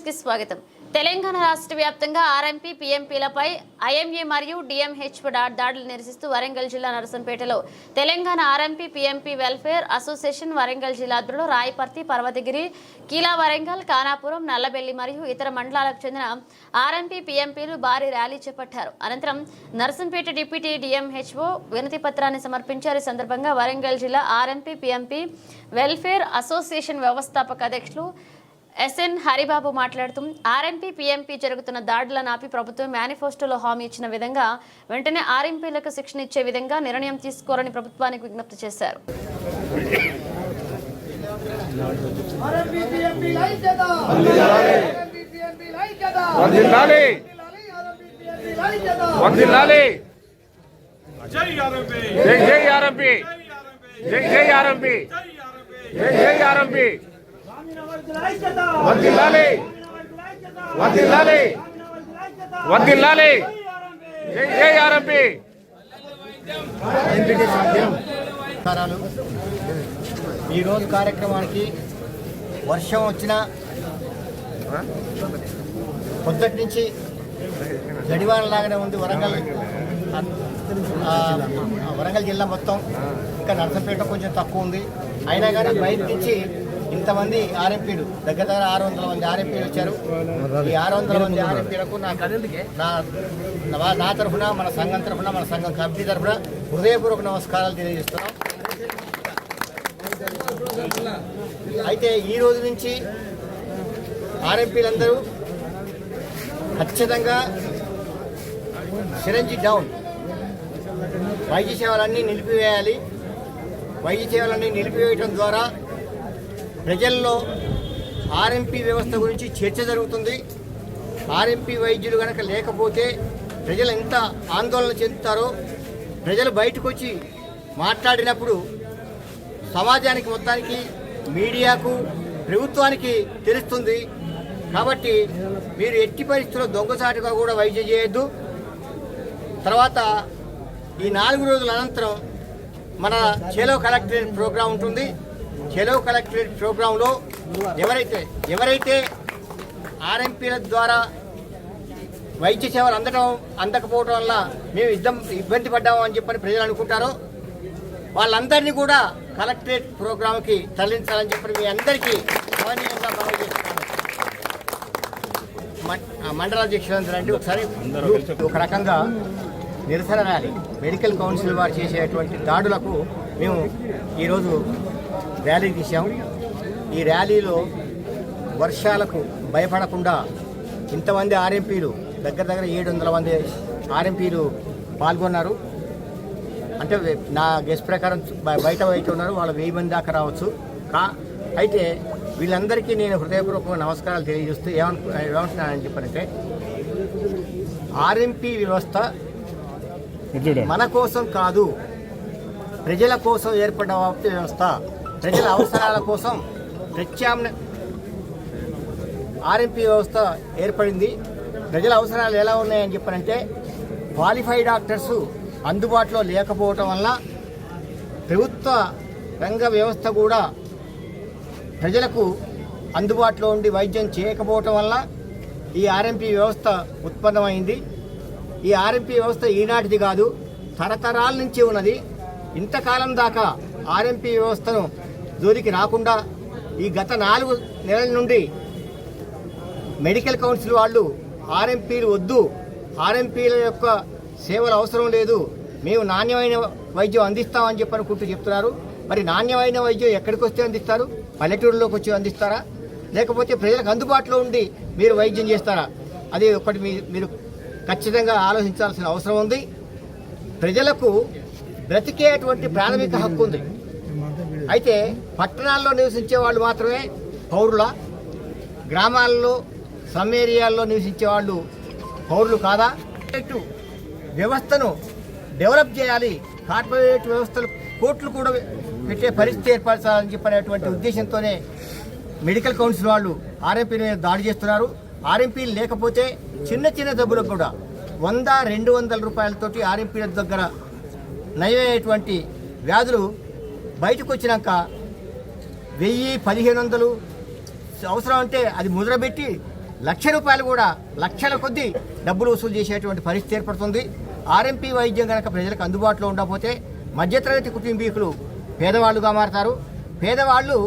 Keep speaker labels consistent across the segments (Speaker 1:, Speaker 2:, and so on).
Speaker 1: న్యూస్కి స్వాగతం. తెలంగాణ రాష్ట్ర వ్యాప్తంగా ఆర్ఎంపీ పీఎంపీలపై ఐఎంఏ మరియు డిఎంహెచ్ దాడులు నిరసిస్తూ వరంగల్ జిల్లా నరసంపేటలో Telangana RMP PMP welfare association Warangal జిల్లా ఆధ్వర్యంలో రాయపర్తి పర్వతగిరి కీలా వరంగల్ కానాపురం నల్లబెల్లి మరియు ఇతర మండలాలకు చెందిన ఆర్ఎంపీ పీఎంపీలు భారీ ర్యాలీ చేపట్టారు. అనంతరం నరసంపేట డిప్యూటీ డిఎంహెచ్ఓ వినతి పత్రాన్ని సమర్పించారు. ఈ సందర్భంగా వరంగల్ జిల్లా ఆర్ఎంపీ పీఎంపీ వెల్ఫేర్ అసోసియేషన్ వ్యవస్థాపక అధ్యక్షులు ఎస్ఎన్ హరిబాబు మాట్లాడుతూ ఆర్ఎంపీ పీఎంపీ జరుగుతున్న దాడులను ఆపి ప్రభుత్వం మేనిఫెస్టోలో హామీ ఇచ్చిన విధంగా వెంటనే ఆర్ఎంపీలకు శిక్షణ ఇచ్చే విధంగా నిర్ణయం తీసుకోవాలని ప్రభుత్వానికి విజ్ఞప్తి చేశారు.
Speaker 2: జై
Speaker 3: జై జై ఆర్ఎంపి జై జై ఆర్ఎంపి జై జై ఆర్ఎంపి వర్దిల్లాలి వందిల్లాలి వందిల్లాలి జై జై ఆర్ఎంపి.
Speaker 4: ఈరోజు కార్యక్రమానికి వర్షం వచ్చిన పొద్దుటి నుంచి జడివాన లాగానే ఉంది వరంగల్. ఆ, వరంగల్ జిల్లా మొత్తం. ఇంకా నర్సంపేట కొంచెం తక్కువ ఉంది. అయినా కానీ బయట నుంచి ఇంతమంది ఆర్ఎంపీలు దగ్గర దగ్గర ఆరు వందల మంది ఆర్ఎంపీలు వచ్చారు. ఈ ఆరు వందల మంది ఆర్ఎంపీలకు నా నా నా- నా తరఫున మన సంఘం తరఫున మన సంఘం కమిటీ తరఫున హృదయపూర్వక నమస్కారాలు తెలియజేస్తున్నాం. అయితే ఈ రోజు నుంచి ఆర్ఎంపీలందరూ ఖచ్చితంగా సిరంజి డౌన్. వైద్య సేవలన్నీ నిలిపివేయాలి. వైద్య సేవలన్నీ నిలిపివేయటం ద్వారా ప్రజల్లో ఆర్ఎంపీ వ్యవస్థ గురించి చర్చ జరుగుతుంది. ఆర్ఎంపీ వైద్యులు కనుక లేకపోతే ప్రజలు ఎంత ఆందోళన చెందుతారో ప్రజలు బయటకు వచ్చి మాట్లాడినప్పుడు సమాజానికి మొత్తానికి మీడియాకు ప్రభుత్వానికి తెలుస్తుంది. కాబట్టి మీరు ఎట్టి పరిస్థితుల్లో దొంగసాటుగా కూడా వైద్యం చేయొద్దు. తర్వాత ఈ నాలుగు రోజుల అనంతరం మన చేలో కలెక్టరేట్ ప్రోగ్రాం ఉంటుంది. చేలో కలెక్టరేట్ ప్రోగ్రాంలో ఎవరైతే ఎవరైతే ఆర్ఎంపీల ద్వారా వైద్య సేవలు అందడం అందకపోవడం వల్ల మేము ఇద్దం ఇబ్బంది పడ్డాము అని చెప్పని ప్రజలు అనుకుంటారో వాళ్ళందరినీ కూడా కలెక్టరేట్ ప్రోగ్రామ్కి తరలించాలని చెప్పి మీ అందరికీ గౌరవనీయంగా మనవి చేస్తున్నాను. మం- ఆ మండలాధ్యక్షులందరూ అంటే ఒకసారి ఒక రకంగా నిరసన ర్యాలీ. మెడికల్ కౌన్సిల్ వారు చేసేటువంటి దాడులకు మేము ఈరోజు ర్యాలీ తీసాము ఈ ర్యాలీలో వర్షాలకు భయపడకుండా ఇంతమంది ఆర్ఎంపీలు దగ్గర దగ్గర ఏడు వందల మంది ఆర్ఎంపీలు పాల్గొన్నారు. అంటే నా గెస్ట్ ప్రకారం బయట బయట ఉన్నారు వాళ్ళు వెయ్యి మంది దాకా రావచ్చు. కా అయితే వీళ్ళందరికీ నేను హృదయపూర్వక నమస్కారాలు తెలియజేస్తూ ఏమను ఏమంటున్నానని చెప్పనంటే ఆర్ఎంపీ వ్యవస్థ మన కోసం కాదు ప్రజల కోసం ఏర్పడిన వ్యవస్థ. ప్రజల అవసరాల కోసం ప్రత్యామ్నాయ ఆర్ఎంపీ వ్యవస్థ ఏర్పడింది. ప్రజల అవసరాలు ఎలా ఉన్నాయని చెప్పనంటే క్వాలిఫైడ్ డాక్టర్స్ అందుబాటులో లేకపోవటం వల్ల ప్రభుత్వ రంగ వ్యవస్థ కూడా ప్రజలకు అందుబాటులో ఉండి వైద్యం చేయకపోవటం వల్ల ఈ ఆర్ఎంపీ వ్యవస్థ ఉత్పన్నమైంది. ఈ ఆర్ఎంపీ వ్యవస్థ ఈనాటిది కాదు తరతరాల నుంచి ఉన్నది. ఇంతకాలం దాకా ఆర్ఎంపీ వ్యవస్థను జోలికి రాకుండా ఈ గత నాలుగు నెలల నుండి మెడికల్ కౌన్సిల్ వాళ్ళు ఆర్ఎంపీలు వద్దు ఆర్ఎంపీల యొక్క సేవలు అవసరం లేదు మేము నాణ్యమైన వైద్యం అందిస్తామని చెప్పి అనుకుంటూ చెప్తున్నారు. మరి నాణ్యమైన వైద్యం ఎక్కడికి వస్తే అందిస్తారు? పల్లెటూరులోకి వచ్చి అందిస్తారా? లేకపోతే ప్రజలకు అందుబాటులో ఉండి మీరు వైద్యం చేస్తారా? అది ఒకటి మీరు ఖచ్చితంగా ఆలోచించాల్సిన అవసరం ఉంది. ప్రజలకు బ్రతికేటువంటి ప్రాథమిక హక్కు ఉంది. అయితే పట్టణాల్లో నివసించే వాళ్ళు మాత్రమే పౌరుల? గ్రామాల్లో సమ్ ఏరియాల్లో నివసించే వాళ్ళు పౌరులు కాదా? వ్యవస్థను డెవలప్ చేయాలి. కార్పొరేట్ వ్యవస్థలు కోట్లు కూడా పెట్టే పరిస్థితి ఏర్పరచాలని చెప్పినటువంటి ఉద్దేశంతోనే మెడికల్ కౌన్సిల్ వాళ్ళు ఆర్ఎంపీ మీద దాడి చేస్తున్నారు. ఆర్ఎంపీలు లేకపోతే చిన్న చిన్న జబ్బులకు కూడా వంద రెండు వందల రూపాయలతోటి ఆర్ఎంపీల దగ్గర నయమయ్యేటువంటి వ్యాధులు బయటకు వచ్చినాక వెయ్యి పదిహేను వందలు అవసరం అంటే అది ముద్రబెట్టి లక్ష రూపాయలు కూడా లక్షల కొద్దీ డబ్బులు వసూలు చేసేటువంటి పరిస్థితి ఏర్పడుతుంది. ఆర్ఎంపీ వైద్యం కనుక ప్రజలకు అందుబాటులో ఉండకపోతే మధ్యతరగతి కుటుంబీకులు పేదవాళ్ళుగా మారతారు. పేదవాళ్ళు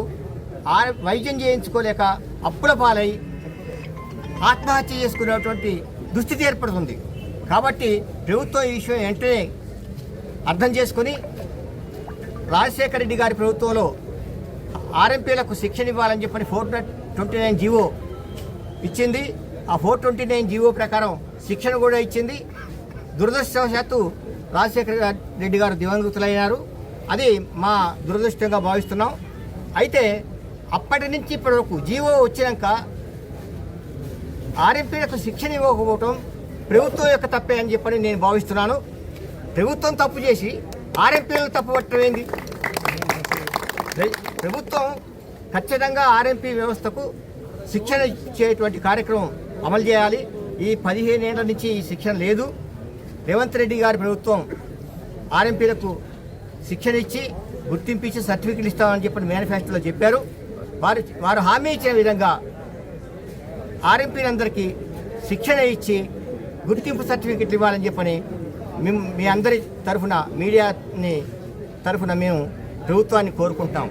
Speaker 4: ఆర్ వైద్యం చేయించుకోలేక అప్పుల పాలై ఆత్మహత్య చేసుకునేటువంటి దుస్థితి ఏర్పడుతుంది. కాబట్టి ప్రభుత్వం ఈ విషయం వెంటనే అర్థం చేసుకుని రాజశేఖర రెడ్డి గారి ప్రభుత్వంలో ఆర్ఎంపీలకు శిక్షణ ఇవ్వాలని చెప్పని ఫోర్ ట్వంటీ నైన్ జీవో ఇచ్చింది. ఆ ఫోర్ ట్వంటీ నైన్ జీవో ప్రకారం శిక్షణ కూడా ఇచ్చింది. దురదృష్టవశాత్తు రాజశేఖర రెడ్డి గారు దివంగతులైనారు. అది మా దురదృష్టంగా భావిస్తున్నాం. అయితే అప్పటి నుంచి ఇప్పటి వరకు జీవో వచ్చినాక ఆర్ఎంపీలకు శిక్షణ ఇవ్వకపోవటం ప్రభుత్వం యొక్క తప్పే అని చెప్పని నేను భావిస్తున్నాను. ప్రభుత్వం తప్పు చేసి ఆర్ఎంపీలను తప్పు ఏంది? ప్రభుత్వం ఖచ్చితంగా ఆర్ఎంపీ వ్యవస్థకు శిక్షణ ఇచ్చేటువంటి కార్యక్రమం అమలు చేయాలి. ఈ పదిహేను ఏళ్ళ నుంచి ఈ శిక్షణ లేదు. రేవంత్ రెడ్డి గారి ప్రభుత్వం ఆర్ఎంపీలకు శిక్షణ ఇచ్చి గుర్తింపు ఇచ్చి సర్టిఫికెట్లు ఇస్తామని చెప్పి మేనిఫెస్టోలో చెప్పారు. వారు వారు హామీ ఇచ్చిన విధంగా ఆర్ఎంపీలందరికీ శిక్షణ ఇచ్చి గుర్తింపు సర్టిఫికెట్లు ఇవ్వాలని చెప్పని మేము మీ అందరి తరఫున మీడియాని తరఫున మేము ప్రభుత్వాన్ని కోరుకుంటాం